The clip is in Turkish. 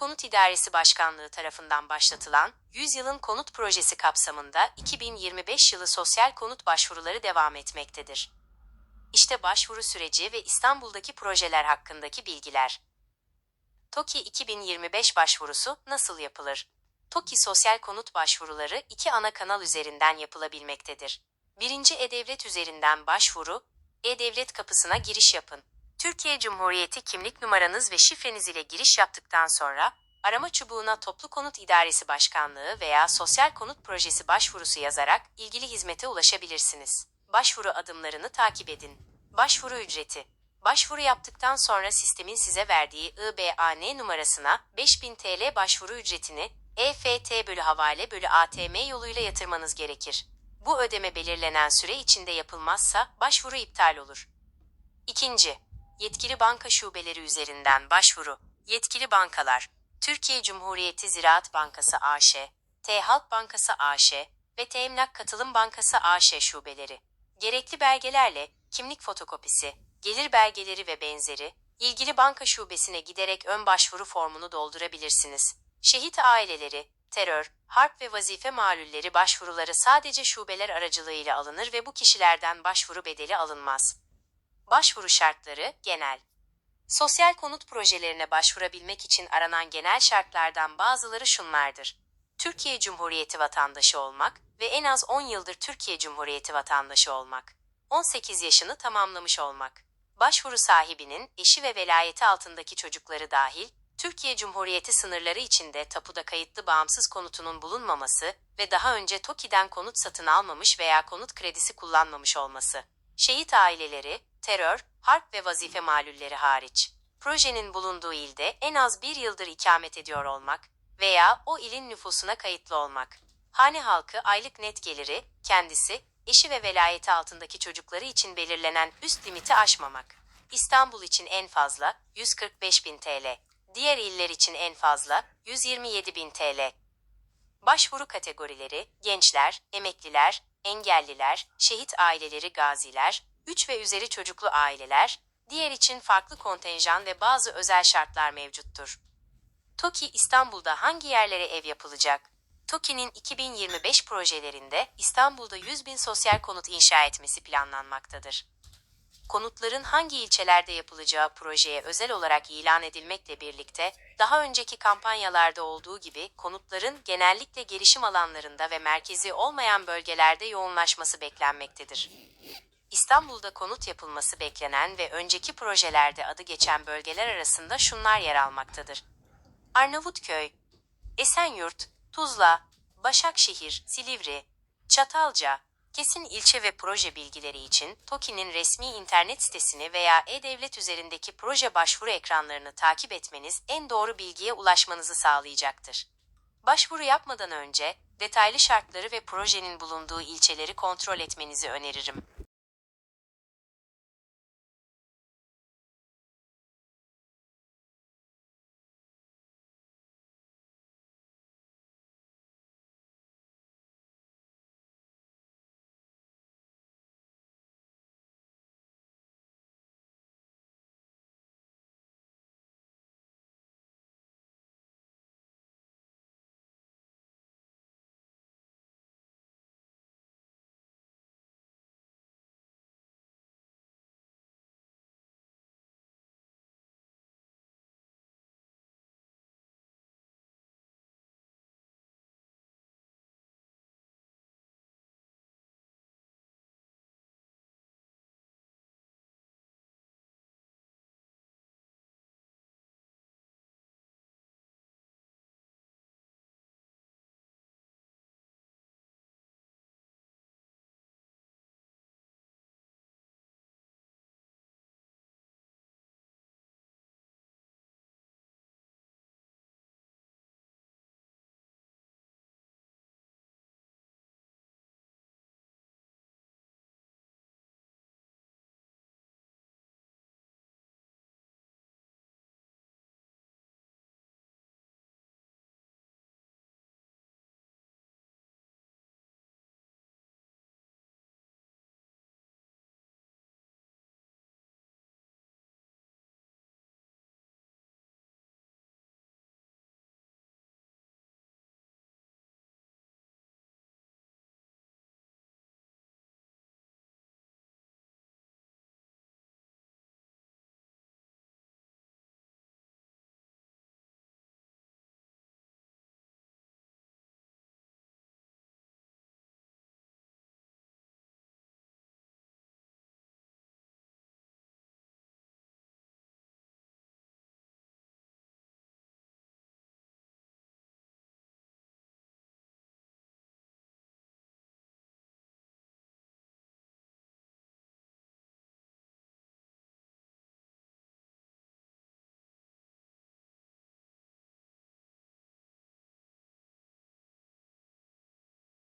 Konut İdaresi Başkanlığı tarafından başlatılan 100 yılın konut projesi kapsamında 2025 yılı sosyal konut başvuruları devam etmektedir. İşte başvuru süreci ve İstanbul'daki projeler hakkındaki bilgiler. TOKİ 2025 başvurusu nasıl yapılır? TOKİ sosyal konut başvuruları iki ana kanal üzerinden yapılabilmektedir. Birinci E-Devlet üzerinden başvuru, E-Devlet kapısına giriş yapın. Türkiye Cumhuriyeti kimlik numaranız ve şifreniz ile giriş yaptıktan sonra, arama çubuğuna Toplu Konut İdaresi Başkanlığı veya Sosyal Konut Projesi başvurusu yazarak ilgili hizmete ulaşabilirsiniz. Başvuru adımlarını takip edin. Başvuru ücreti. Başvuru yaptıktan sonra sistemin size verdiği IBAN numarasına 5000 TL başvuru ücretini EFT bölü havale bölü ATM yoluyla yatırmanız gerekir. Bu ödeme belirlenen süre içinde yapılmazsa başvuru iptal olur. İkinci, yetkili banka şubeleri üzerinden başvuru. Yetkili bankalar, Türkiye Cumhuriyeti Ziraat Bankası AŞ, T Halk Bankası AŞ ve T Emlak Katılım Bankası AŞ şubeleri. Gerekli belgelerle kimlik fotokopisi, gelir belgeleri ve benzeri, ilgili banka şubesine giderek ön başvuru formunu doldurabilirsiniz. Şehit aileleri, terör, harp ve vazife malulleri başvuruları sadece şubeler aracılığıyla alınır ve bu kişilerden başvuru bedeli alınmaz. Başvuru şartları genel. Sosyal konut projelerine başvurabilmek için aranan genel şartlardan bazıları şunlardır. Türkiye Cumhuriyeti vatandaşı olmak ve en az 10 yıldır Türkiye Cumhuriyeti vatandaşı olmak. 18 yaşını tamamlamış olmak. Başvuru sahibinin eşi ve velayeti altındaki çocukları dahil Türkiye Cumhuriyeti sınırları içinde tapuda kayıtlı bağımsız konutunun bulunmaması ve daha önce TOKİ'den konut satın almamış veya konut kredisi kullanmamış olması. Şehit aileleri, terör, harp ve vazife malulleri hariç. Projenin bulunduğu ilde en az bir yıldır ikamet ediyor olmak veya o ilin nüfusuna kayıtlı olmak. Hane halkı aylık net geliri, kendisi, eşi ve velayeti altındaki çocukları için belirlenen üst limiti aşmamak. İstanbul için en fazla 145 bin TL. Diğer iller için en fazla 127 bin TL. Başvuru kategorileri, gençler, emekliler, engelliler, şehit aileleri gaziler, 3 ve üzeri çocuklu aileler, diğer için farklı kontenjan ve bazı özel şartlar mevcuttur. TOKİ İstanbul'da hangi yerlere ev yapılacak? TOKİ'nin 2025 projelerinde İstanbul'da 100 bin sosyal konut inşa etmesi planlanmaktadır. Konutların hangi ilçelerde yapılacağı projeye özel olarak ilan edilmekle birlikte, daha önceki kampanyalarda olduğu gibi konutların genellikle gelişim alanlarında ve merkezi olmayan bölgelerde yoğunlaşması beklenmektedir. İstanbul'da konut yapılması beklenen ve önceki projelerde adı geçen bölgeler arasında şunlar yer almaktadır. Arnavutköy, Esenyurt, Tuzla, Başakşehir, Silivri, Çatalca, kesin ilçe ve proje bilgileri için TOKİ'nin resmi internet sitesini veya e-devlet üzerindeki proje başvuru ekranlarını takip etmeniz en doğru bilgiye ulaşmanızı sağlayacaktır. Başvuru yapmadan önce detaylı şartları ve projenin bulunduğu ilçeleri kontrol etmenizi öneririm.